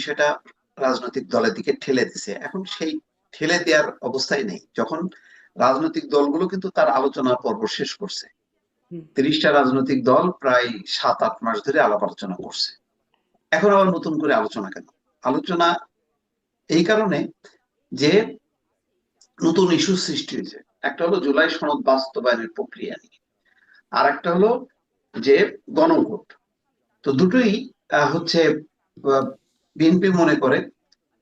বিষয়টা রাজনৈতিক দলের দিকে ঠেলে দিছে। এখন সেই ঠেলে দেওয়ার অবস্থায় নেই। যখন রাজনৈতিক দলগুলো কিন্তু তার আলোচনা পর্ব শেষ করছে। তিরিশটা রাজনৈতিক দল প্রায় সাত আট মাস ধরে আলাপ আলোচনা করছে। এখন আবার নতুন করে আলোচনা কেন? আলোচনা এই কারণে যে নতুন ইস্যু সৃষ্টি হয়েছে। একটা হলো জুলাই সনদ বাস্তবায়নের প্রক্রিয়া নিয়ে। আর একটা হলো যে গণভোট। তো দুটোই আহ, হচ্ছে বিএনপি মনে করে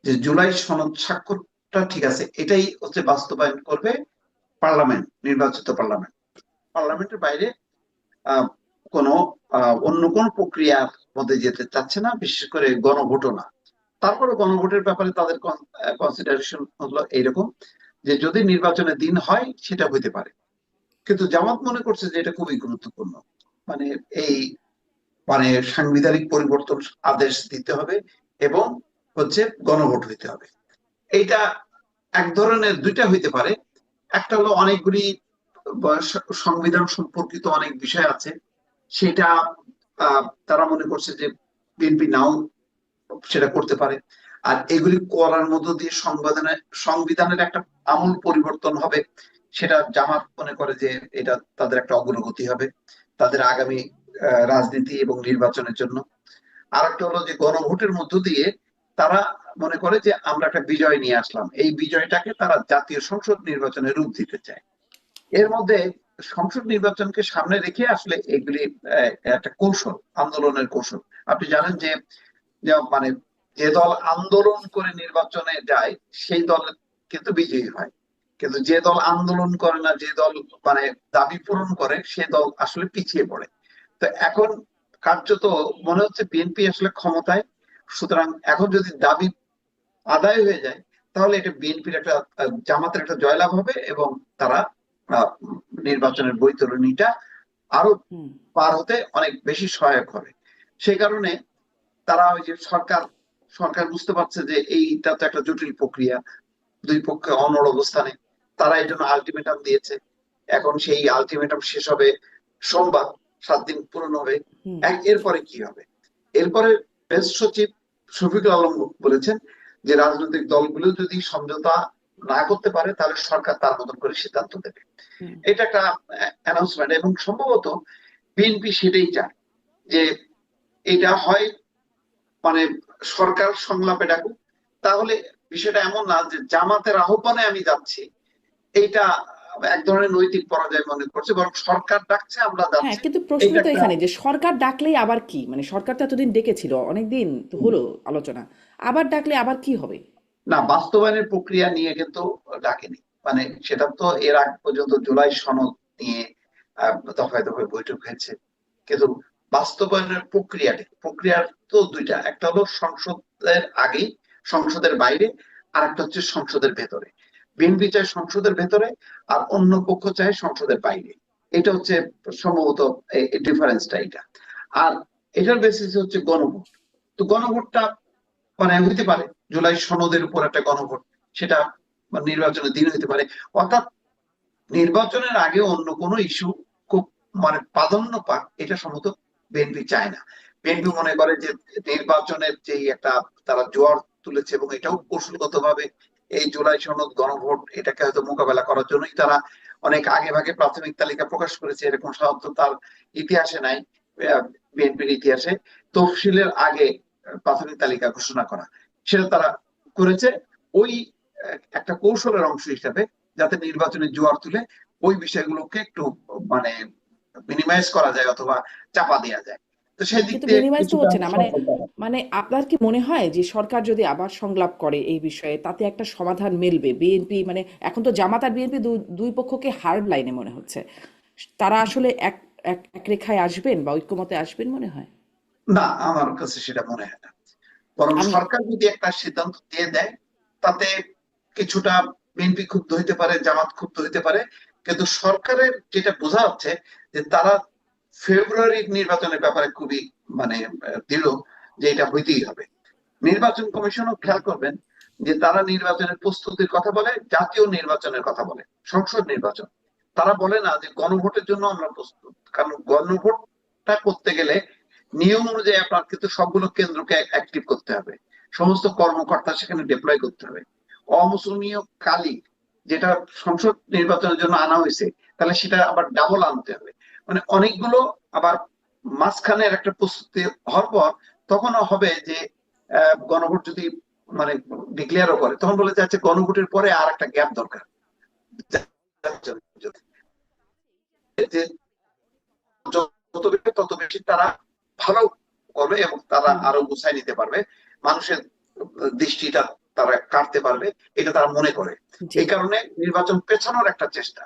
যে জুলাই সনদ স্বাক্ষরটা ঠিক আছে, এটাই হচ্ছে বাস্তবায়ন করবে পার্লামেন্ট, নির্বাচিত পার্লামেন্ট। পার্লামেন্টের বাইরে কোনো অন্য কোন প্রক্রিয়ার মধ্যে যেতে চাচ্ছে না, বিশেষ করে গণভোটও না। তারপরে গণভোটের ব্যাপারে তাদের কনসিডারেশন হলো এইরকম যে যদি নির্বাচনের দিন হয়, সেটা হইতে পারে। কিন্তু জামাত মনে করছে যে এটা খুবই গুরুত্বপূর্ণ। মানে এই মানে সাংবিধানিক পরিবর্তন আদেশ দিতে হবে এবং হচ্ছে গণভোট হইতে হবে। এইটা এক ধরনের দুইটা হইতে পারে। একটা হলো অনেকগুলি সংবিধান সম্পর্কিত অনেক বিষয় আছে। সেটা তারা মনে করছে যে বিএনপি নাও সেটা করতে পারে। আর এগুলি করার মধ্য দিয়ে সংবিধানের সংবিধানের একটা আমূল পরিবর্তন হবে, সেটা জামাত মনে করে যে এটা তাদের একটা অগ্রগতি হবে, তাদের আগামী রাজনীতি এবং নির্বাচনের জন্য। আর একটা হলো যে গণভোটের মধ্য দিয়ে তারা মনে করে যে আমরা একটা বিজয় নিয়ে আসলাম। এই বিজয়টাকে তারা জাতীয় সংসদ নির্বাচনে রূপ দিতে চায়। এর মধ্যে সংসদ নির্বাচনকে সামনে রেখে আসলে এগুলি একটা কৌশল, আন্দোলনের কৌশল। আপনি জানেন যে মানে যে দল আন্দোলন করে নির্বাচনে যায়, সেই দল কিন্তু বিজয়ী হয়। কিন্তু যে দল আন্দোলন করে না, যে দল মানে দাবি পূরণ করে, সে দল আসলে পিছিয়ে পড়ে। তো এখন কার্যত মনে হচ্ছে বিএনপি আসলে ক্ষমতায় সুতরাং এখন যদি দাবি আদায় হয়ে যায় তাহলে এটা বিএনপির একটা জামাতের একটা জয়লাভ হবে এবং তারা নির্বাচনের বৈতরণীটা আরও পার হতে অনেক বেশি সহায়ক হবে। সেই কারণে তারা ওই যে সরকার সরকার বুঝতে পারছে যে এইটা তো একটা জটিল প্রক্রিয়া দুই পক্ষে অনড় অবস্থানে তারা এই জন্য আলটিমেটাম দিয়েছে। এখন সেই আলটিমেটাম শেষ হবে সোমবার। সাত দিন পূরণ হবে। এরপরে কি হবে? এরপরে প্রেস সচিব শফিকুল আলম বলেছেন যে রাজনৈতিক দলগুলো যদি সমঝোতা না করতে পারে তাহলে সরকার তার মতন করে সিদ্ধান্ত দেবে। এটা একটা অ্যানাউন্সমেন্ট এবং সম্ভবত বিএনপি সেটাই চায় যে এটা হয় মানে সরকার সংলাপে ডাকুক। তাহলে বিষয়টা এমন না যে জামাতের আহ্বানে আমি যাচ্ছি। এইটা এক ধরনের নৈতিক পরাজয় মনে করছে বরং সরকার ডাকছে আমরা হ্যাঁ কিন্তু প্রশ্ন তো এখানে যে সরকার ডাকলেই আবার কি? মানে সরকার তো এতদিন ডেকেছিল অনেকদিন তো হলো আলোচনা। আবার ডাকলে আবার কি হবে? না বাস্তবায়নের প্রক্রিয়া নিয়ে কিন্তু ডাকেনি। মানে সেটা তো এর আগ পর্যন্ত জুলাই সনদ নিয়ে দফায় দফায় বৈঠক হয়েছে। কিন্তু বাস্তবায়নের প্রক্রিয়াটি প্রক্রিয়ার তো দুইটা। একটা হলো সংসদের আগে সংসদের বাইরে আর একটা হচ্ছে সংসদের ভেতরে। বিএনপি চায় সংসদের ভেতরে আর অন্য পক্ষ চায় সংসদের বাইরে। এটা হচ্ছে সম্ভবত ডিফারেন্সটা এটা। আর এটার বেসিস হচ্ছে গণভোট। তো গণভোটটা মানে হইতে পারে, জুলাই সনদের উপর একটা গণভোট, সেটা নির্বাচনের দিন হইতে পারে। অর্থাৎ নির্বাচনের আগে অন্য কোনো ইস্যু খুব মানে প্রাধান্য পাক, এটা সম্ভবত বিএনপি চায় না। বিএনপি মনে করে যে নির্বাচনের যে একটা তারা জোয়ার তুলেছে এবং এটাও কৌশলগত ভাবে এই জুলাই সনদ গণভোট এটাকে হয়তো মোকাবেলা করার জন্যই তারা অনেক আগে ভাগে প্রাথমিক তালিকা প্রকাশ করেছে, এরকম সাধারণত তার ইতিহাসে নাই বিএনপির ইতিহাসে। তফসিলের আগে প্রাথমিক তালিকা ঘোষণা করা। সেটা তারা করেছে। ওই একটা কৌশলের অংশ হিসাবে যাতে নির্বাচনের জোয়ার তুলে ওই বিষয়গুলোকে একটু মানে মিনিমাইজ করা যায় অথবা চাপা দেওয়া যায়। হচ্ছে না, মানে- মানে আপনার কি মনে হয় যে সরকার যদি আবার সংলাপ করে এই বিষয়ে তাতে একটা সমাধান মিলবে? বিএনপি মানে এখন তো জামাত আর বিএনপি দুই পক্ষকে হার্ড লাইনে মনে হচ্ছে। তারা আসলে এক এক এক রেখায় আসবেন বা ঐক্যমতে আসবেন মনে হয়? না আমার কাছে সেটা মনে হয় না। বরং সরকার যদি একটা সিদ্ধান্ত দিয়ে দেয় তাতে কিছুটা বিএনপি ক্ষুব্ধ হইতে পারে জামাত ক্ষুব্ধ হইতে পারে। কিন্তু সরকারের যেটা বোঝা যাচ্ছে যে তারা ফেব্রুয়ারির নির্বাচনের ব্যাপারে খুবই মানে দৃঢ় যে এটা হইতেই হবে। নির্বাচন কমিশনও খেয়াল করবেন যে তারা নির্বাচনের প্রস্তুতির কথা বলে, জাতীয় নির্বাচনের কথা বলে, সংসদ নির্বাচন। তারা বলে না যে গণভোটের জন্য আমরা প্রস্তুত, কারণ গণভোটটা করতে গেলে নিয়ম অনুযায়ী আপনার কিন্তু সবগুলো কেন্দ্রকে অ্যাক্টিভ করতে হবে। সমস্ত কর্মকর্তা সেখানে ডিপ্লয় করতে হবে। অমুসলিমীয় কালি যেটা সংসদ নির্বাচনের জন্য আনা হয়েছে, তাহলে সেটা আবার ডাবল আনতে হবে। মানে অনেকগুলো আবার মাঝখানের একটা প্রস্তুতি হওয়ার পর তখনও হবে যে গণভোট যদি মানে ডিক্লেয়ারও করে তখন বলে যাচ্ছে গণভোটের পরে আর একটা গ্যাপ দরকার। যত বেশি তত বেশি তারা ভালো করবে এবং তারা আরও গুছাই নিতে পারবে। মানুষের দৃষ্টিটা তারা কাটতে পারবে এটা তারা মনে করে। এই কারণে নির্বাচন পেছানোর একটা চেষ্টা।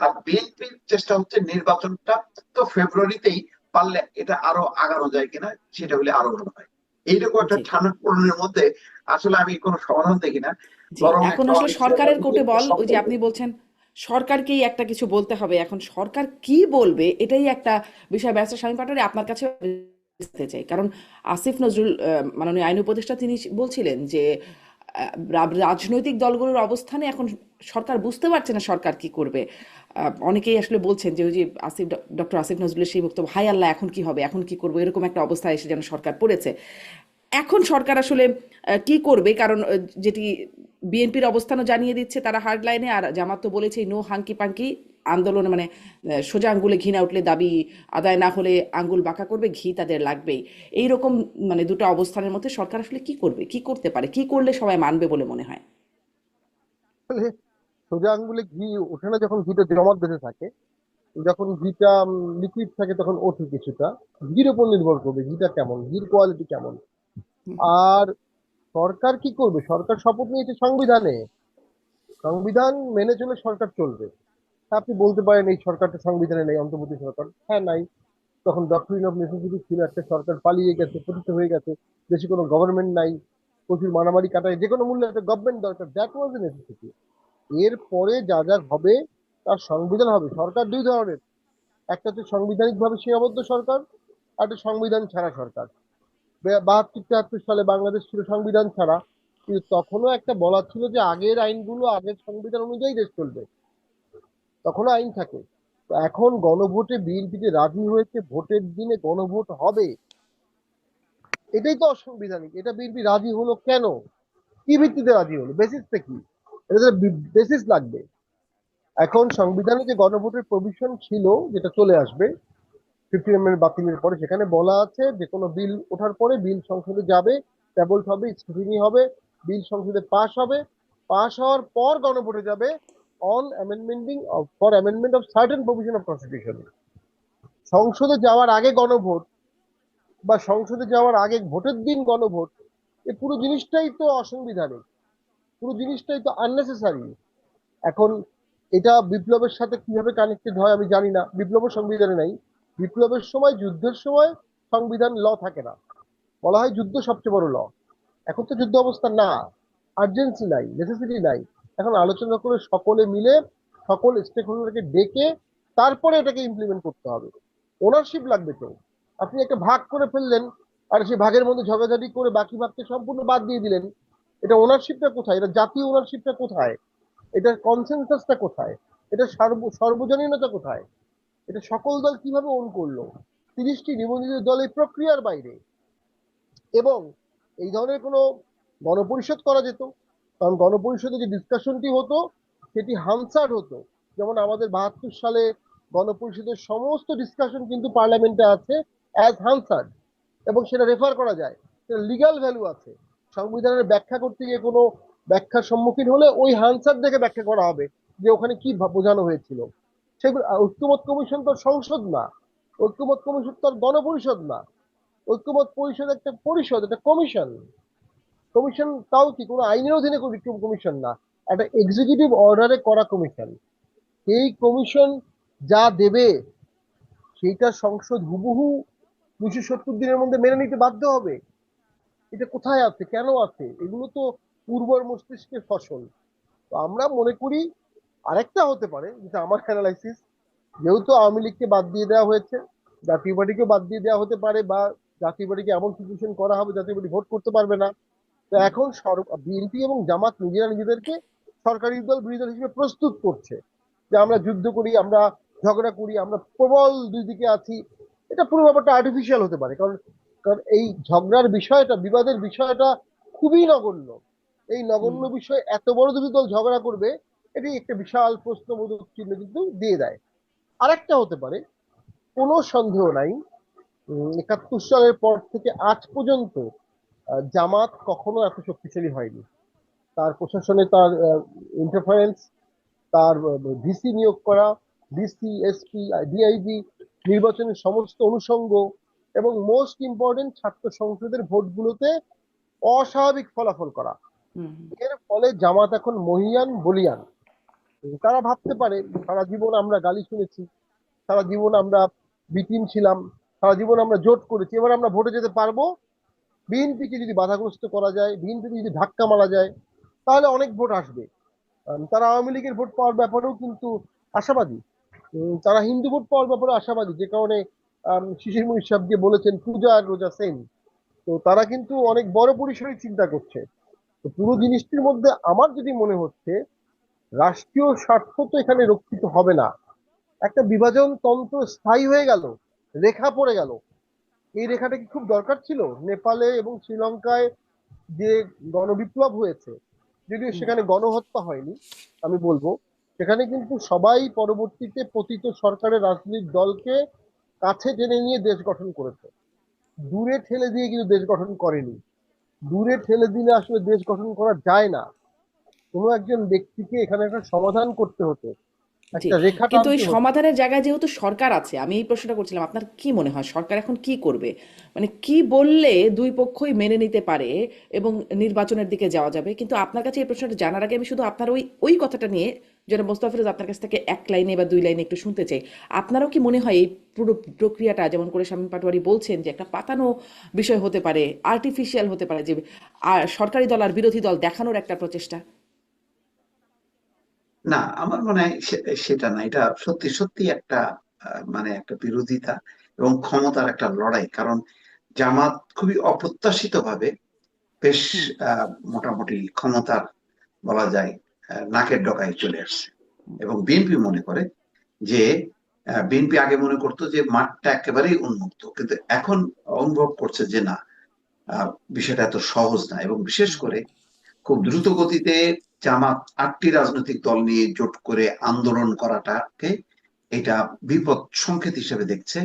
আর বিএনপির চেষ্টা হচ্ছে নির্বাচনটা তো ফেব্রুয়ারিতেই পারলে এটা আরও আগানো যায় কিনা সেটা হলে আরও ভালো হয়। এইরকম একটা জি। ঠান্ডা পূরণের মধ্যে আসলে আমি কোনো সমাধান দেখি না। এখন আসলে সরকারের কোর্টে বল ওই যে আপনি বলছেন সরকারকেই একটা কিছু বলতে হবে। এখন সরকার কি বলবে এটাই একটা বিষয় ব্যস্ত স্বামী পাটারি আপনার কাছে বুঝতে চাই। কারণ আসিফ নজরুল মাননীয় আইন উপদেষ্টা তিনি বলছিলেন যে রাজনৈতিক দলগুলোর অবস্থানে এখন সরকার বুঝতে পারছে না সরকার কি করবে। অনেকেই আসলে বলছেন যে ওই যে আসিফ ডক্টর আসিফ নজরুলের সেই বক্তব্য হাই আল্লাহ, এখন কি হবে? এখন কি করব? এরকম একটা অবস্থায় এসে যেন সরকার পড়েছে। এখন সরকার আসলে কি করবে? কারণ যেটি বিএনপির অবস্থানও জানিয়ে দিচ্ছে তারা হার্ড লাইনে আর জামাত তো বলেছে, নো হাঙ্কি পাঙ্কি আন্দোলনে মানে সোজা আঙ্গুলে ঘি না উঠলে দাবি আদায় না হলে আঙ্গুল বাঁকা করবে ঘি তাদের লাগবেই। এই রকম মানে দুটো অবস্থানের মধ্যে সরকার আসলে কি করবে কি করতে পারে কি করলে সবাই মানবে বলে মনে হয়? সোজা আঙ্গুলে ঘি ওঠে না যখন ঘিটা জমাট বেঁধে থাকে যখন ঘিটা লিকুইড থাকে তখন ওঠে কিছুটা। ঘির উপর নির্ভর করবে ঘিটা কেমন ঘির কোয়ালিটি কেমন। আর সরকার কি করবে? সরকার শপথ নিয়েছে সংবিধানে। সংবিধান মেনে চলে সরকার চলবে। আপনি বলতে পারেন এই সরকারটা সংবিধানে নেই, অন্তর্বর্তী সরকার। হ্যাঁ নাই। তখন ডক্টরিন অফ নেসেসিটি ছিল একটা সরকার, পালিয়ে গেছে পতিত হয়ে গেছে। দেশে কোনো গভর্নমেন্ট নাই, প্রচুর মারামারি কাটায়, যে কোনো মূল্যে একটা গভর্নমেন্ট দরকার দ্যাট ওয়াজ এ নেসেসিটি এরপরে যা যা হবে, তার সংবিধান হবে, সরকার দুই ধরনের। একটা হচ্ছে সাংবিধানিক ভাবে সীমাবদ্ধ সরকার, আর একটা সংবিধান ছাড়া সরকার। বাহাত্তর, তিয়াত্তর সালে বাংলাদেশ ছিল সংবিধান ছাড়া। কিন্তু তখনও একটা বলা ছিল যে আগের আইনগুলো, আগের সংবিধান অনুযায়ী দেশ চলবে। তখনও আইন থাকে। এখন গণভোটে বিএনপিতে রাজি হয়েছে, ভোটের দিনে গণভোট হবে। এটাই তো অসাংবিধানিক। এটা বিএনপি রাজি হলো কেন? কি ভিত্তিতে রাজি হলো? বেসিসটা কি? এটা বেসিস লাগবে। এখন সংবিধানে যে গণভোটের প্রভিশন ছিল, যেটা চলে আসবে ফিফটিন এমএল বাতিলের পরে সেখানে বলা আছে যে কোনো বিল ওঠার পরে বিল সংসদে যাবে ট্যাবল হবে স্ক্রুটিনি হবে, বিল সংসদে পাশ হবে। পাশ হওয়ার পর গণভোটে যাবে on amending for amendment of certain provision of constitution সংসদে যাওয়ার আগে গণভোট বা সংসদে যাওয়ার আগে ভোটের দিন গণভোট, এ পুরো জিনিসটাই তো অসাংবিধানিক। পুরো জিনিসটাই তো আননেসেসারি এখন এটা বিপ্লবের সাথে কীভাবে কানেক্টেড হয় আমি জানি না। বিপ্লব সংবিধানে নাই। বিপ্লবের সময়, যুদ্ধের সময় সংবিধান ল থাকে না। বলা হয় যুদ্ধ সবচেয়ে বড় ল এখন তো যুদ্ধ অবস্থা না। আর্জেন্সি নাই নেসেসিটি নাই। এখন আলোচনা করে সকলে মিলে সকল স্টেক হোল্ডারকে ডেকে তারপরে এটাকে ইমপ্লিমেন্ট করতে হবে। ওনারশিপ লাগবে তো। আপনি একটা ভাগ করে ফেললেন, আর সেই ভাগের মধ্যে ঝগড়াঝাটি করে বাকি ভাগকে সম্পূর্ণ বাদ দিয়ে দিলেন, এটা ওনারশিপটা কোথায়? এটা জাতীয় ওনারশিপটা কোথায়? এটার কনসেনসাসটা কোথায়? এটা সর্ব, সর্বজনীনতা কোথায়? এটা সকল দল কীভাবে ওন করল? তিরিশটি নিবন্ধিত দল এই প্রক্রিয়ার বাইরে। এবং এই ধরনের কোনো গণপরিষদ করা যেত কারণ গণপরিষদে যে ডিসকাশনটি হতো, সেটি হানসার হতো। যেমন আমাদের বাহাত্তর সালে গণপরিষদের সমস্ত ডিসকাশন কিন্তু পার্লামেন্টে আছে অ্যাজ হানসার এবং সেটা রেফার করা যায়। সেটা লিগাল ভ্যালু আছে। সংবিধানের ব্যাখ্যা করতে গিয়ে কোনো ব্যাখ্যার সম্মুখীন হলে ওই হানসার দেখে ব্যাখ্যা করা হবে যে ওখানে কি বোঝানো হয়েছিল। সেগুলো ঐক্যমত কমিশন তো সংসদ না। ঐক্যমত কমিশন তো গণপরিষদ না। ঐক্যমত পরিষদ একটা পরিষদ, একটা কমিশন। কমিশন তাও কি? কোনো আইনের অধীনে কমিশন না। একটা এক্সিকিউটিভ অর্ডারে করা কমিশন এই কমিশন যা দেবে, সেইটা সংসদ হুবহু দুশো সত্তর দিনের মধ্যে মেনে নিতে বাধ্য হবে। এটা কোথায় আছে? কেন আছে? এগুলো তো উর্বর মস্তিষ্কের ফসল। তো আমরা মনে করি আরেকটা হতে পারে, যেটা আমার অ্যানালাইসিস যেহেতু আওয়ামী লীগকে বাদ দিয়ে দেওয়া হয়েছে, জাতীয় পার্টিকেও বাদ দিয়ে দেওয়া হতে পারে বা জাতীয় পার্টিকে এমন সিচুয়েশন করা হবে, জাতীয় পার্টি ভোট করতে পারবে না। তো এখন বিএনপি এবং জামাত নিজেরা নিজেদেরকে সরকারি দল বিরোধী দল হিসেবে প্রস্তুত করছে যে আমরা যুদ্ধ করি আমরা ঝগড়া করি আমরা প্রবল দুই দিকে আছি। এটা পুরো ব্যাপারটা আর্টিফিশিয়াল হতে পারে কারণ কারণ এই ঝগড়ার বিষয়টা বিবাদের বিষয়টা খুবই নগণ্য। এই নগণ্য বিষয়ে এত বড় দুটি দল ঝগড়া করবে এটি একটা বিশাল প্রশ্নবোধক চিহ্ন কিন্তু দিয়ে দেয়। আরেকটা হতে পারে কোনো সন্দেহ নাই একাত্তর সালের পর থেকে আজ পর্যন্ত জামাত কখনো এত শক্তিশালী হয়নি। তার প্রশাসনে তার ইন্টারফারেন্স তার ভিসি নিয়োগ করা ডিসি এসপি ডিআইবি নির্বাচনের সমস্ত অনুষঙ্গ এবং মোস্ট ইম্পর্টেন্ট ছাত্র সংসদের ভোটগুলোতে অস্বাভাবিক ফলাফল করা। এর ফলে জামাত এখন মহিয়ান বলিয়ান। তারা ভাবতে পারে সারা জীবন আমরা গালি শুনেছি সারা জীবন আমরা বিটিম ছিলাম সারা জীবন আমরা জোট করেছি এবার আমরা ভোটে যেতে পারব বিএনপিকে যদি বাধাগ্রস্ত করা যায় বিএনপিকে যদি ধাক্কা মারা যায়, তাহলে অনেক ভোট আসবে। তারা আওয়ামী লীগের ভোট পাওয়ার ব্যাপারেও কিন্তু আশাবাদী। তারা হিন্দু ভোট পাওয়ার ব্যাপারে আশাবাদী, যে কারণে শিশির মুনির সাহেব বলেছেন পূজা আর রোজা সেম। তো তারা কিন্তু অনেক বড় পরিসরে চিন্তা করছে। তো পুরো জিনিসটির মধ্যে আমার যদি মনে হচ্ছে, রাষ্ট্রীয় স্বার্থ তো এখানে রক্ষিত হবে না। একটা বিভাজন তন্ত্র স্থায়ী হয়ে গেল, রেখা পড়ে গেল। এই রেখাটা কি খুব দরকার ছিল? নেপালে এবং শ্রীলঙ্কায় যে গণবিপ্লব হয়েছে যদিও সেখানে গণহত্যা হয়নি আমি বলব। সেখানে কিন্তু সবাই পরবর্তীতে পতিত সরকারের রাজনৈতিক দলকে কাছে টেনে নিয়ে দেশ গঠন করেছে। দূরে ঠেলে দিয়ে কিন্তু দেশ গঠন করেনি। দূরে ঠেলে দিলে আসলে দেশ গঠন করা যায় না। কোনো একজন ব্যক্তিকে এখানে একটা সমাধান করতে হতো। কিন্তু এই সমাধানের জায়গায় যেহেতু সরকার আছে আমি এই প্রশ্নটা করছিলাম আপনার কি মনে হয়? সরকার এখন কি করবে? মানে কি বললে দুই পক্ষই মেনে নিতে পারে এবং নির্বাচনের দিকে যাওয়া যাবে? কিন্তু আপনার কাছে এই প্রশ্নটা জানার আগে আমি শুধু আপনার ওই ওই কথাটা নিয়ে যেটা মোস্তাফিরোজ আপনার কাছ থেকে এক লাইনে বা দুই লাইনে একটু শুনতে চাই। আপনারও কি মনে হয় এই পুরো প্রক্রিয়াটা যেমন করে শামীম পাটোয়ারি বলছেন যে একটা পাতানো বিষয় হতে পারে আর্টিফিশিয়াল হতে পারে যে আর সরকারি দল আর বিরোধী দল দেখানোর একটা প্রচেষ্টা? না আমার মনে হয় সেটা না। এটা সত্যি সত্যি একটা মানে একটা বিরোধিতা এবং ক্ষমতার একটা লড়াই। কারণ জামাত খুবই অপ্রত্যাশিত ভাবে বেশ মোটামুটি ক্ষমতার বলা যায় নাকের ডকায় চলে আসছে। এবং বিএনপি মনে করে যে বিএনপি আগে মনে করতো যে মাঠটা একেবারেই উন্মুক্ত। কিন্তু এখন অনুভব করছে যে না বিষয়টা এত সহজ না। এবং বিশেষ করে খুব দ্রুত গতিতে জামাত আটটি রাজনৈতিক দল নিয়ে জোট করে আন্দোলন করাটাকে এটা বিপদ সংকেত হিসেবে দেখছে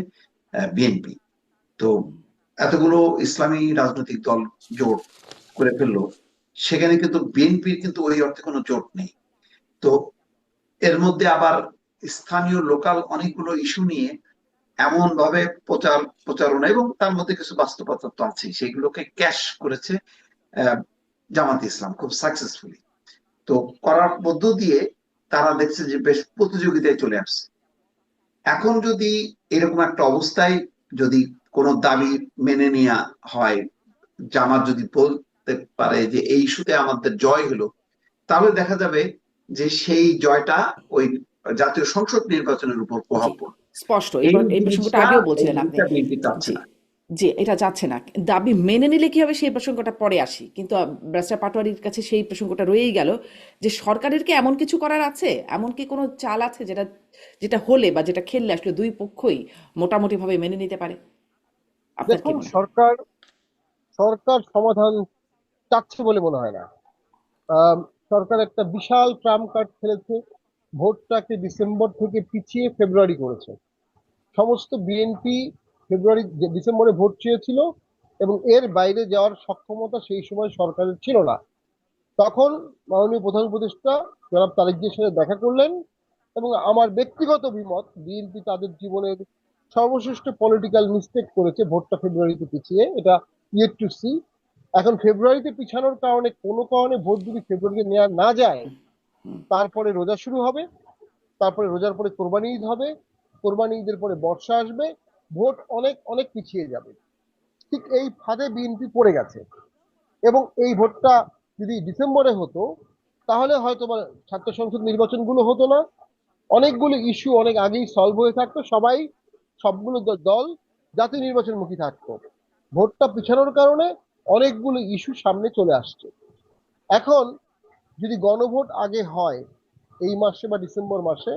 বিএনপি। তো এতগুলো ইসলামী রাজনৈতিক দল জোট করে ফেলল, সেখানে কিন্তু বিএনপির কিন্তু ওই অর্থে কোনো জোট নেই। তো এর মধ্যে আবার স্থানীয়, লোকাল অনেকগুলো ইস্যু নিয়ে এমন ভাবে প্রচার, প্রচারণা এবং তার মধ্যে কিছু বাস্তবতা তো আছেই, সেগুলোকে ক্যাশ করেছে জামাত ইসলাম খুব সাকসেসফুলি। তো করার মধ্য দিয়ে তারা দেখছে যে বেশ প্রতিযোগিতায় চলে আসছে। এখন যদি এরকম একটা অবস্থায় যদি কোনো দাবি মেনে নেওয়া হয় জামাত যদি বলতে পারে যে এই ইস্যুতে আমাদের জয় হলো তাহলে দেখা যাবে যে সেই জয়টা ওই জাতীয় সংসদ নির্বাচনের উপর প্রভাব পড়বে। স্পষ্ট এই প্রসঙ্গটা আগেও বলছিলেন আপনি। জি এটা যাচ্ছে না। দাবি মেনে নিলে কি হবে সেই প্রসঙ্গটা পরে আসি। কিন্তু ব্যারিস্টার পাটোয়ারির কাছে সেই প্রসঙ্গটা রয়েই গেল যে সরকারের কি এমন কিছু করার আছে? এমন কি কোনো চাল আছে যেটা যেটা হলে বা যেটা খেললে আসলে দুই পক্ষই মোটামুটি ভাবে মেনে নিতে পারে? সরকার সরকার সমাধান চাচ্ছে বলে মনে হয় না। সরকার একটা বিশাল ট্রাম্প কার্ড খেলেছে ভোটটাকে ডিসেম্বর থেকে পিছিয়ে ফেব্রুয়ারি করেছে। সমস্ত বিএনপি ফেব্রুয়ারি ডিসেম্বরে ভোট চেয়েছিল এবং এর বাইরে যাওয়ার সক্ষমতা সেই সময় সরকারের ছিল না। তখন মাননীয় প্রধান উপদেষ্টা জনাব তারেক জিয়ার সাথে দেখা করলেন এবং আমার ব্যক্তিগত অভিমত বিএনপি তাদের জীবনের সর্বশ্রেষ্ঠ পলিটিক্যাল মিস্টেক করেছে, ভোটটা ফেব্রুয়ারিতে পিছিয়ে, এটা ইয়েট টু সি এখন ফেব্রুয়ারিতে পিছানোর কারণে কোনো কারণে ভোট যদি ফেব্রুয়ারিতে নেওয়া না যায়, তারপরে রোজা শুরু হবে, তারপরে রোজার পরে কোরবানি ঈদ হবে, কোরবানি ঈদের পরে বর্ষা আসবে ভোট অনেক অনেক পিছিয়ে যাবে। ঠিক এই ফাঁদে বিএনপি পড়ে গেছে। এবং এই ভোটটা যদি ডিসেম্বরে হতো, তাহলে হয়তো ছাত্র সংসদ নির্বাচনগুলো হতো না। অনেকগুলো ইস্যু অনেক আগেই সলভ হয়ে থাকতো। সবাই, সবগুলো দল জাতীয় নির্বাচনমুখী থাকতো। ভোটটা পিছানোর কারণে অনেকগুলো ইস্যু সামনে চলে আসছে। এখন যদি গণভোট আগে হয়, এই মাসে বা ডিসেম্বর মাসে,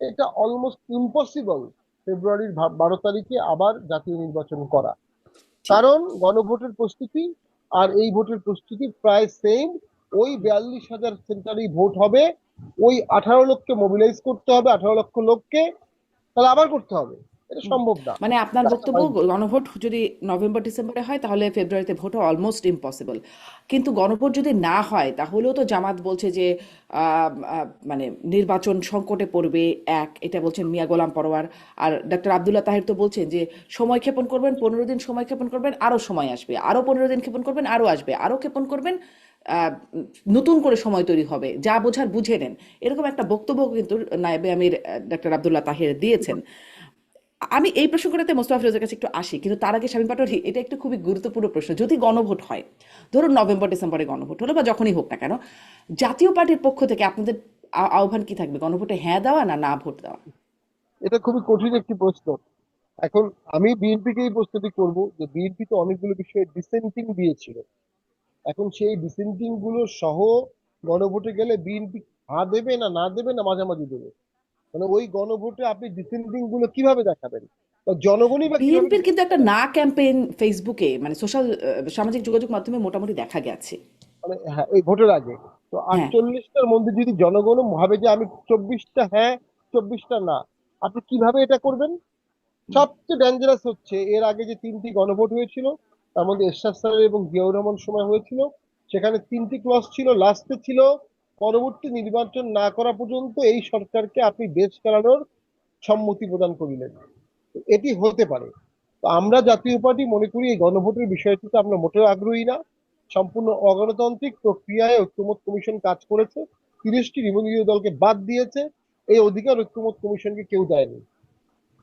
এটা অলমোস্ট ইম্পসিবল ফেব্রুয়ারির বারো তারিখে আবার জাতীয় নির্বাচন করা। কারণ গণভোটের প্রস্তুতি আর এই ভোটের প্রস্তুতি প্রায় সেম ওই বিয়াল্লিশ হাজার সেন্টারেই ভোট হবে। ওই আঠারো লক্ষকে মোবিলাইজ করতে হবে, আঠারো লক্ষ লোককে। তাহলে আবার করতে হবে। এটা সম্ভব না। মানে আপনার বক্তব্য গণভোট যদি নভেম্বর ডিসেম্বরে হয় তাহলে ফেব্রুয়ারিতে ভোটও অলমোস্ট ইম্পসিবল কিন্তু গণভোট যদি না হয় তাহলেও তো জামাত বলছে যে মানে নির্বাচন সংকটে পড়বে এক এটা বলছেন মিয়া গোলাম পরোয়ার। আর ডক্টর আবদুল্লাহ তাহির তো বলছেন যে সময় ক্ষেপণ করবেন পনেরো দিন সময় ক্ষেপণ করবেন আরও সময় আসবে। আরও পনেরো দিন ক্ষেপণ করবেন আরও আসবে। আরও ক্ষেপণ করবেন আহ, নতুন করে সময় তৈরি হবে। যা বোঝার বুঝে নেন। এরকম একটা বক্তব্য কিন্তু নায়েবে আমির ডাক্তার আবদুল্লাহ তাহের দিয়েছেন। আমি এই প্রসঙ্গটাতে মোস্তফা ফিরোজের কাছে একটু আসি, কিন্তু তার আগে স্বামী পাটোয়ারি, এটা একটু খুবই গুরুত্বপূর্ণ প্রশ্ন। যদি গণভোট হয়, ধরুন নভেম্বর, ডিসেম্বরে গণভোট হলো বা যখনই হোক না কেন, জাতীয় পার্টির পক্ষ থেকে আপনাদের আহ্বান কি থাকবে? গণভোটে হ্যাঁ দেওয়া না না ভোট দেওয়া? এটা খুবই কঠিন একটি প্রশ্ন। এখন আমি বিএনপিকে এই প্রশ্নটি করব যে বিএনপি তো অনেকগুলো বিষয়ে ডিসেন্টিং দিয়েছিল। এখন সেই ডিসেন্টিংগুলো সহ গণভোটে গেলে বিএনপি হা দেবে না না দেবে না মাঝামাঝি দেবে? মানে ওই গণভোটে আপনি ডিসেন্টিংগুলো কীভাবে দেখাবেন? জনগণই বা বিএনপির কিন্তু একটা না ক্যাম্পেইন ফেসবুকে মানে সোশ্যাল সামাজিক যোগাযোগ মাধ্যমে মোটামুটি দেখা গেছে। মানে হ্যাঁ এই ভোটের আগে। তো হ্যাঁ। আটচল্লিশটার মধ্যে যদি জনগণ ভাবে যে আমি চব্বিশটা হ্যাঁ চব্বিশটা না আপনি কীভাবে এটা করবেন? সবচেয়ে ডেঞ্জারাস হচ্ছে এর আগে যে তিনটি গণভোট হয়েছিল তার মধ্যে এরশাদ স্যার এবং জিয়াউর রহমান সময় হয়েছিল সেখানে তিনটি ক্লস ছিল লাস্টে ছিল পরবর্তী নির্বাচন না করা পর্যন্ত এই সরকারকে আপনি দেশ চালানোর সম্মতি প্রদান করিলেন। এটি হতে পারে। তো আমরা জাতীয় পার্টি মনে করি এই গণভোটের বিষয়টিতে আমরা মোটেও আগ্রহী না। সম্পূর্ণ অগণতান্ত্রিক প্রক্রিয়ায় ঐক্যমত কমিশন কাজ করেছে। তিরিশটি নিবন্ধিত দলকে বাদ দিয়েছে। এই অধিকার ঐক্যমত কমিশনকে কেউ দেয়নি।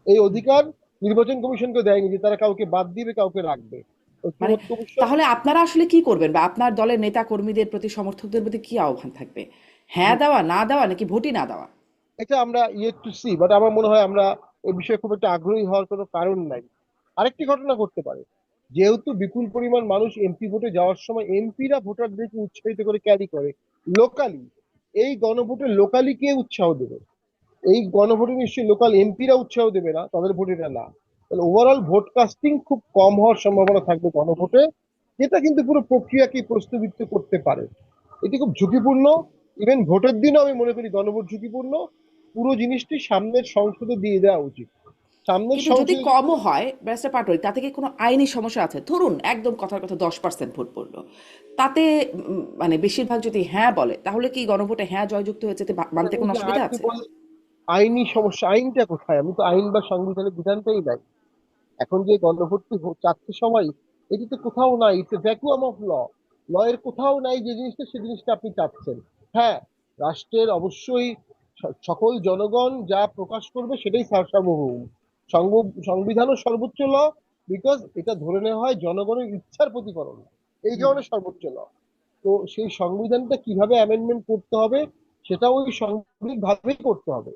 এই অধিকার নির্বাচন কমিশনকে দেয়নি যে তারা কাউকে বাদ দিবে, কাউকে রাখবে। মানে তাহলে আপনারা আসলে কি করবেন বা আপনার দলের নেতা কর্মীদের প্রতি সমর্থকদের প্রতি কি আহ্বান থাকবে? হ্যাঁ দেওয়া না দেওয়া নাকি ভোটই না দেওয়া? এটা আমরা ইয়ে টু সি বাট আমার মনে হয় আমরা এই বিষয়ে খুব একটা আগ্রহী হওয়ার কোনো কারণ নাই। আরেকটি ঘটনা ঘটতে পারে। যেহেতু বিপুল পরিমাণ মানুষ এমপি ভোটে যাওয়ার সময় এমপিরা ভোটারদেরকে উৎসাহিত করে ক্যারি করে লোকালি এই গণভোটে লোকালি কে উৎসাহ দেবে? এই গণভোটে নিশ্চয়ই লোকাল এমপিরা উৎসাহ দেবে না তাদের ভোট এটা না। তাহলে ওভারঅল ভোট কাস্টিং খুব কম হওয়ার সম্ভাবনা থাকবে গণভোটে যেটা কিন্তু পুরো প্রক্রিয়াকে প্রশ্নবিদ্ধ করতে পারে। এটি খুব ঝুঁকিপূর্ণ। ইভেন ভোটের দিনও আমি মনে করি গণভোট ঝুঁকিপূর্ণ। পুরো জিনিসটি সামনের সংসদে দিয়ে দেওয়া উচিত। সামনের কিন্তু যদি কমও হয় ব্যারিস্টার পাটোয়ারি তাতে কি কোনো আইনি সমস্যা আছে? ধরুন একদম কথার কথা দশ পার্সেন্ট ভোট পড়ল। তাতে মানে বেশিরভাগ যদি হ্যাঁ বলে তাহলে কি গণভোটে হ্যাঁ জয়যুক্ত হয়েছে মানতে কোনো অসুবিধা আছে? আইনি সমস্যা আইনটা কোথায়? আমি তো আইন বা সংবিধানের বিধানটাই নাই এখন যে গণভোটটি হ- চাচ্ছে সবাই এটি তো কোথাও নাই it's vacuum of law law এর কোথাও নাই যে জিনিসটা সেই জিনিসটা আপনি চাচ্ছেন। হ্যাঁ রাষ্ট্রের অবশ্যই সকল জনগণ যা প্রকাশ করবে সেটাই সার- সার্বভৌম সংবিধানও সর্বোচ্চ ল বিকজ এটা ধরে নেওয়া হয় জনগণের ইচ্ছার প্রতিফলন। এই কারণে সর্বোচ্চ ল। তো সেই সংবিধানটা কীভাবে অ্যামেন্ডমেন্ট করতে হবে সেটা ওই সাংবিধানিক ভাবেই করতে হবে।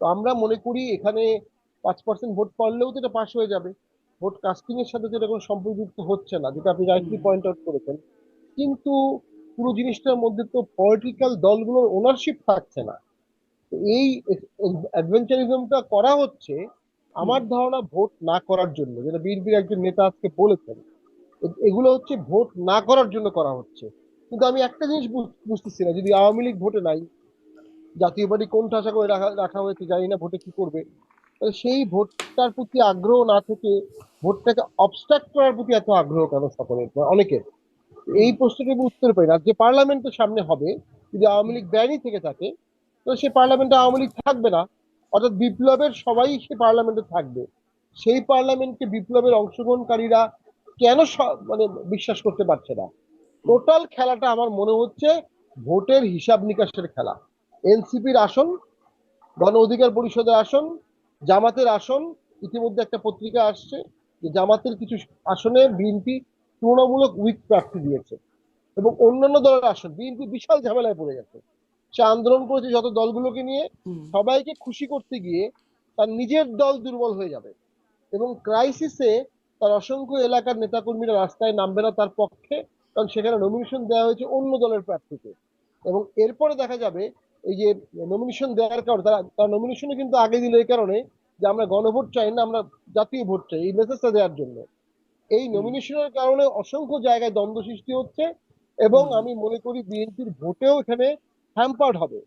তো আমরা মনে করি এখানে পাঁচ পার্সেন্ট ভোট পারলেও তো এটা পাশ হয়ে যাবে। ভোট কাস্টিং এর সাথে তো এটা কোনো সম্পর্কযুক্ত হচ্ছে না যেটা আপনি রাইটলি পয়েন্ট আউট করেছেন। কিন্তু পুরো জিনিসটার মধ্যে তো পলিটিক্যাল দলগুলোর ওনারশিপ থাকছে না। এই অ্যাডভেঞ্চারিজমটা করা হচ্ছে আমার ধারণা ভোট না করার জন্য যেটা বিএনপির একজন নেতা আজকে বলেছেন। এগুলো হচ্ছে ভোট না করার জন্য করা হচ্ছে। কিন্তু আমি একটা জিনিস বুঝতেছি না যদি আওয়ামী লীগ ভোটে নাই জাতীয় পার্টি কোন ঠাসা করে রাখা রাখা হয়েছে জানি না ভোটে কি করবে। সেই ভোটটার প্রতি আগ্রহ না থেকে ভোটটাকে অবস্ট্রাক্ট করার প্রতি এত আগ্রহ কেন সকলের? বা অনেকের। এই প্রশ্নটির আমি উত্তর পাই না। যে পার্লামেন্টের সামনে হবে, যদি আওয়ামী লীগ ব্যানই থেকে থাকে, তো সেই পার্লামেন্টে আওয়ামী লীগ থাকবে না। অর্থাৎ বিপ্লবের সবাই সে পার্লামেন্টে থাকবে। সেই পার্লামেন্টকে বিপ্লবের অংশগ্রহণকারীরা কেন মানে বিশ্বাস করতে পারছে না? টোটাল খেলাটা আমার মনে হচ্ছে ভোটের হিসাব নিকাশের খেলা। এনসিপির আসন, গণ অধিকার পরিষদের আসন জামাতের আসন ইতিমধ্যে একটা পত্রিকা আসছে যে জামাতের কিছু আসনে বিএনপি তুলনামূলক উইক প্রার্থী দিয়েছে এবং অন্যান্য দলের আসন বিএনপি বিশাল ঝামেলায় পড়ে গেছে। সে আন্দোলন করেছে যত দলগুলোকে নিয়ে সবাইকে খুশি করতে গিয়ে তার নিজের দল দুর্বল হয়ে যাবে এবং ক্রাইসিসে তার অসংখ্য এলাকার নেতাকর্মীরা রাস্তায় নামবে না তার পক্ষে কারণ সেখানে নমিনেশন দেওয়া হয়েছে অন্য দলের প্রার্থীকে। এবং এরপরে দেখা যাবে এই যে নমিনেশন দেওয়ার কারণে তারা তার নমিনেশনে কিন্তু আগে দিল এই কারণে যে আমরা গণভোট চাই না আমরা জাতীয় ভোট চাই এই মেসেজটা দেওয়ার জন্য। এই নমিনেশনের কারণে অসংখ্য জায়গায় দ্বন্দ্ব সৃষ্টি হচ্ছে এবং আমি মনে করি বিএনপির ভোটেও এখানে হ্যাম্পার্ড হবে।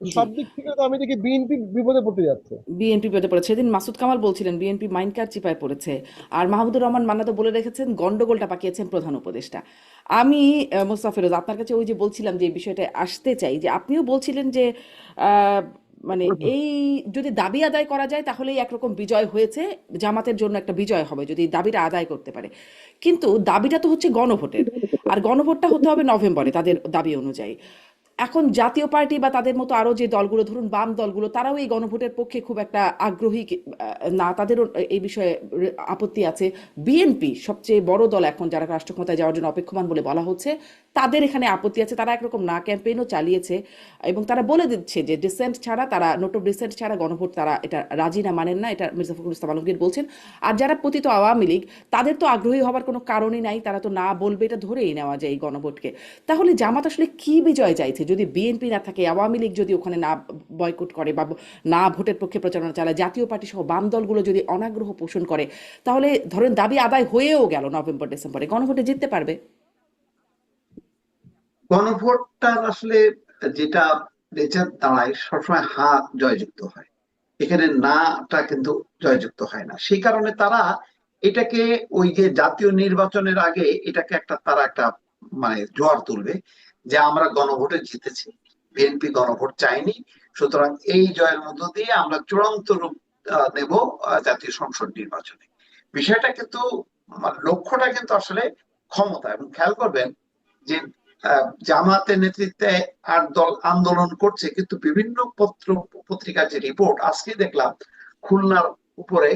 সব দিক থেকে তো আমি দেখি বিএনপি বিপদে পড়তে যাচ্ছে। বিএনপি পেতে পড়েছে। সেদিন মাসুদ কামাল বলছিলেন বিএনপি চিপায় পড়েছে। আর মাহমুদুর রহমান মান্না তো বলে রেখেছেন গন্ডগোলটা পাকিয়েছেন প্রধান উপদেষ্টা। আমি আপনার কাছে ওই যে বলছিলাম যে বিষয়টা আসতে চাই যে আপনিও বলছিলেন যে আহ, মানে এই যদি দাবি আদায় করা যায় তাহলেই একরকম বিজয় হয়েছে জামাতের জন্য একটা বিজয় হবে যদি দাবিটা আদায় করতে পারে। কিন্তু দাবিটা তো হচ্ছে গণভোটের। আর গণভোটটা হতে হবে নভেম্বরে তাদের দাবি অনুযায়ী। এখন জাতীয় পার্টি বা তাদের মতো আরও যে দলগুলো, ধরুন বাম দলগুলো, তারাও এই গণভোটের পক্ষে খুব একটা আগ্রহী না, তাদেরও এই বিষয়ে আপত্তি আছে। বিএনপি সবচেয়ে বড় দল এখন যারা রাষ্ট্র ক্ষমতায় যাওয়ার জন্য অপেক্ষমান বলে বলা হচ্ছে, তাদের এখানে আপত্তি আছে। তারা একরকম না, ক্যাম্পেইনও চালিয়েছে এবং তারা বলে দিচ্ছে যে ডিসেন্ট ছাড়া, তারা নোট অফ ডিসেন্ট ছাড়া গণভোট তারা এটা রাজি না, মানেন না, এটা মির্জা ফখরুল ইসলাম আলমগীর বলছেন। আর যারা পতিত আওয়ামী লীগ, তাদের তো আগ্রহী হওয়ার কোনো কারণই নাই, তারা তো না বলবে, এটা ধরেই নেওয়া যায় এই গণভোটকে। তাহলে জামাত আসলে কি বিজয় চাইছে? যদি বিএনপি না থাকে, আওয়ামী লীগ যদি ওখানে না বয়কট করে বা না ভোটের পক্ষে প্রচারণা চালায়, জাতীয় পার্টি সহ বাম দলগুলো যদি অনাগ্রহ পোষণ করে, তাহলে ধরেন দাবি আদায় হয়েও গেল নভেম্বর, ডিসেম্বরে। গণভোটে জিততে পারবে? গণভোটটা আসলে যেটা নেচার দাঁড়ায় সবসময় হা জয়যুক্ত হয়। এখানে নাটা কিন্তু জয়যুক্ত হয় না। সেই কারণে তারা এটাকে ওই যে জাতীয় নির্বাচনের আগে এটাকে একটা, তারা একটা মানে জোয়ার তুলবে। যে আমরা গণভোটে জিতেছি, বিএনপি গণভোট চাইনি সুতরাং এই জয়ের মধ্য দিয়ে আমরা চূড়ান্ত রূপ নেব জাতীয় সংসদ নির্বাচনে। বিষয়টা কিন্তু লক্ষ্যটা কিন্তু আসলে ক্ষমতা। এবং খেয়াল করবেন যে জামাতের নেতৃত্বে আর দল আন্দোলন করছে, কিন্তু বিভিন্ন পত্র, পত্রিকার যে রিপোর্ট আজকে দেখলাম খুলনার উপরে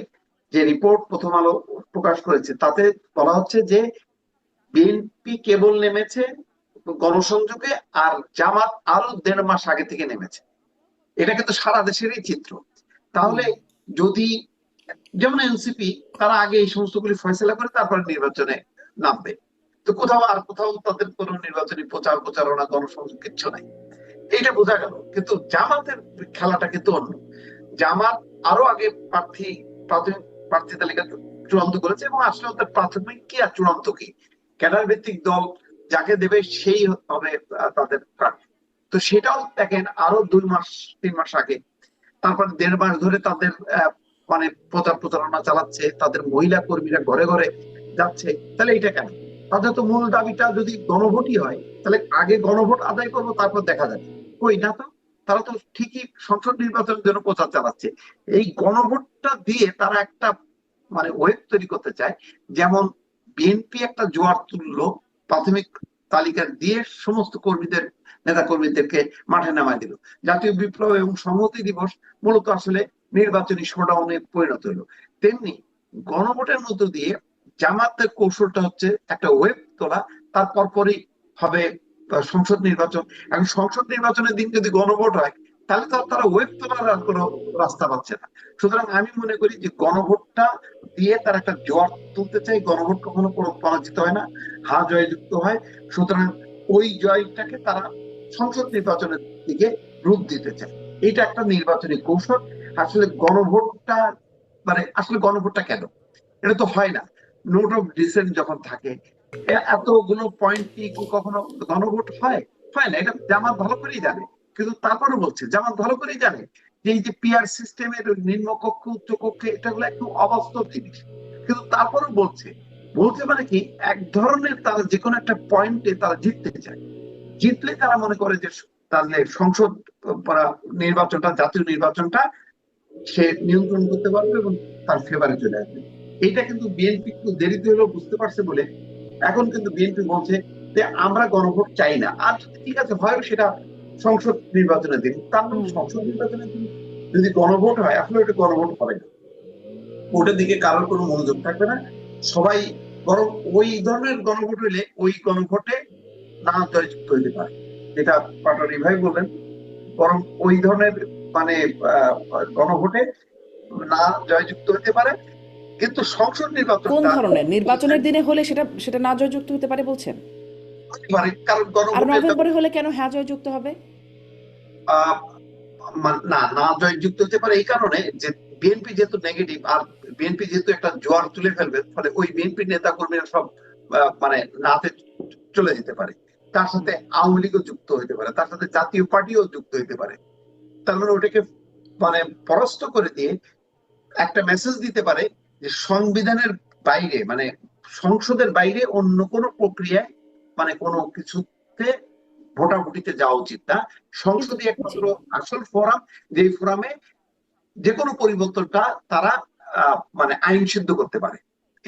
যে রিপোর্ট প্রথম আলো প্রকাশ করেছে, তাতে বলা হচ্ছে যে, বিএনপি কেবল নেমেছে গণসংযোগে আর জামাত আরও দেড় মাস আগে থেকে নেমেছে। এটা কিন্তু সারা দেশেরই চিত্র। তাহলে যদি যেমন এনসিপি, তারা আগে এই সমস্তগুলি ফয়সলা করে তারপরে নির্বাচনে নামবে। তো কোথাও আর কোথাও তাদের কোনো নির্বাচনী প্রচার প্রচারণা, গণসংযোগ কিচ্ছু নাই। এইটা বোঝা গেল। কিন্তু জামাতের খেলাটা কিন্তু অন্য। জামাত আরও আগে প্রার্থী, প্রাথমিক প্রার্থী তালিকা চূড়ান্ত করেছে এবং আসলে তার প্রাথমিক কি আর চূড়ান্ত কি? ক্যাডার ভিত্তিক দল যাকে দেবে সেই হবে তাদের প্রার্থী তো সেটাও দেখেন, আরও দুই মাস, তিন মাস আগে তারপর দেড় মাস ধরে তাদের মানে প্রচার প্রচারণা চালাচ্ছে, তাদের মহিলা কর্মীরা ঘরে ঘরে যাচ্ছে। তাহলে এটা কেন? তাদের তো মূল দাবিটা যদি গণভোটই হয়, তাহলে আগে গণভোট আদায় করব, তারপর দেখা যাবে। কই না তো? তারা তো ঠিকই সংসদ নির্বাচনের জন্য প্রচার চালাচ্ছে। এই গণভোটটা দিয়ে তারা একটা মানে ওয়েব তৈরি করতে চায়। যেমন বিএনপি একটা জোয়ার তুললো প্রাথমিক তালিকা দিয়ে সমস্ত কর্মীদের নেতা কর্মীদেরকে মাঠে নামায় দিল। জাতীয় বিপ্লব এবং সংহতি দিবস মূলত আসলে নির্বাচনী শোডাউনে পরিণত হলো। তেমনি গণভোটের মধ্য দিয়ে জামাতের কৌশলটা হচ্ছে একটা ওয়েব তোলা তার পরপরই হবে সংসদ নির্বাচন। এখন সংসদ নির্বাচনের দিন যদি গণভোট হয় তাহলে তো তারা ওয়েব তোলার আর কোনো রাস্তা পাচ্ছে না। সুতরাং আমি মনে করি যে গণভোটটা দিয়ে তারা একটা জোয়ার তুলতে চাই গণভোট কখনো কোনো পরাজিত হয় না, হা জয়যুক্ত হয়। সুতরাং ওই জয়টাকে তারা সংসদ নির্বাচনের দিকে রূপ দিতে চায়। এটা একটা নির্বাচনী কৌশল। আসলে গণভোটটা মানে আসলে গণভোটটা কেন? এটা তো হয় না। নোট অফ ডিসেন্ট যখন থাকে এতগুলো পয়েন্ট কি কখনো গণভোট হয়? হয় না। এটা জামাত ভালো করেই জানে। কিন্তু তারপরে বলছে, জামাত ভালো করেই জানে যে এই যে পিআর সিস্টেমের নিম্নকক্ষ উচ্চ কক্ষে এটা হলো একটু অবাস্তব জিনিস। কিন্তু তারপরে বলছে বলছে মানে কি, এক ধরনের তারা যে কোনো একটা পয়েন্টে তারা জিততে চায়। জিতলে তারা মনে করে যে তাহলে সংসদ নির্বাচনটা, জাতীয় নির্বাচনটা সে নিয়ন্ত্রণ করতে পারবে এবং তার ফেভারে চলে আসবে। এইটা কিন্তু বিএনপি একটু দেরিতে হলেও বুঝতে পারছে বলে এখন কিন্তু বিএনপি বলছে যে আমরা গণভোট চাই না। আর ঠিক আছে হয় সেটা সংসদ নির্বাচনে দিন তার মানে সংসদ নির্বাচনে দিন যদি গণভোট হয় আসলে ওটা গণভোট হবে না। ওটার দিকে কারোর কোনো মনোযোগ থাকবে না। সবাই বরং ওই ধরনের গণভোট হইলে ওই গণভোটে না জয়যুক্ত হইতে পারে যেটা ভাই বললেন বরং ওই ধরনের মানে গণভোটে না জয়যুক্ত হতে পারে। কিন্তু সংসদ নির্বাচন কোন ধরনের? নির্বাচনের দিনে হলে সেটা সেটা না জয়যুক্ত হতে পারে বলছেন? আর নভেম্বরে হলে কেন হ্যাঁ জয়যুক্ত হবে? না না জয়যুক্ত হতে পারে এই কারণে যে বিএনপি যেহেতু নেগেটিভ আর বিএনপি যেহেতু একটা জোয়ার তুলে ফেলবে, ফলে ওই বিএনপি নেতা কর্মীরা সব মানে নাতে চলে যেতে পারে। তার সাথে আওয়ামী লীগও যুক্ত হতে পারে, তার সাথে জাতীয় পার্টিও যুক্ত হতে পারে। তার মানে ওটাকে মানে পরাস্ত করে দিয়ে একটা মেসেজ দিতে পারে যে সংবিধানের বাইরে মানে সংসদের বাইরে অন্য কোনো প্রক্রিয়ায় মানে কোনো কিছুতে ভোটাভুটিতে যাওয়া উচিত না। সংসদই একমাত্র আসল ফোরাম যে ফোরামে যে কোনো পরিবর্তনটা তারা মানে আইন সিদ্ধ করতে পারে।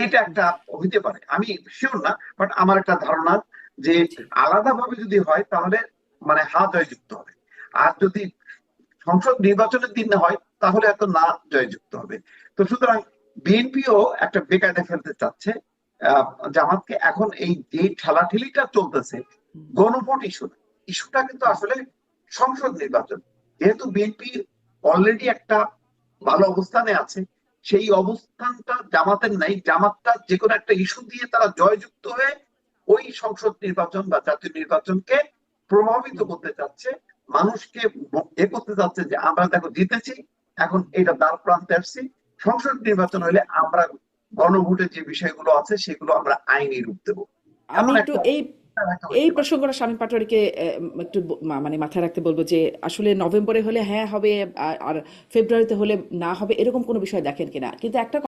এটা একটা হইতে পারে। আমি শিওর না বাট আমার একটা ধারণা যে আলাদাভাবে যদি হয় তাহলে মানে হা জয়যুক্ত হবে। আর যদি সংসদ নির্বাচনের দিন না হয় তাহলে এত না জয়যুক্ত হবে। তো সুতরাং বিএনপিও একটা বেকায়দা ফেলতে চাচ্ছে। আহ, জামাতকে এখন এই যে ঠেলাঠেলিটা চলতেছে গণভোট ইস্যু ইস্যুটা কিন্তু আসলে সংসদ নির্বাচন। যেহেতু বিএনপি অলরেডি একটা ভালো অবস্থানে আছে সেই অবস্থানটা জামাতের নাই। জামাতটা যে কোনো একটা ইস্যু দিয়ে তারা জয়যুক্ত হয়ে ওই সংসদ নির্বাচন বা জাতীয় নির্বাচনকে প্রভাবিত করতে চাচ্ছে মানুষকে এ করতে চাচ্ছে যে আমরা দেখো জিতেছি এখন এটা দ্বার প্রান্তে আসছি। সংসদ নির্বাচন হলে আমরা গণভোটের যে বিষয়গুলো আছে সেগুলো আমরা আইনি রূপ দেবো। আমি একটু এই এই প্রসঙ্গটা স্বামী পাটোয়ারিকে একটু মানে মাথায় রাখতে বলব যে আসলে নভেম্বরে হলে হ্যাঁ হবে আর ফেব্রুয়ারিতে হলে না হবে এরকম কোনো বিষয় দেখেন কিনা। কিন্তু একটা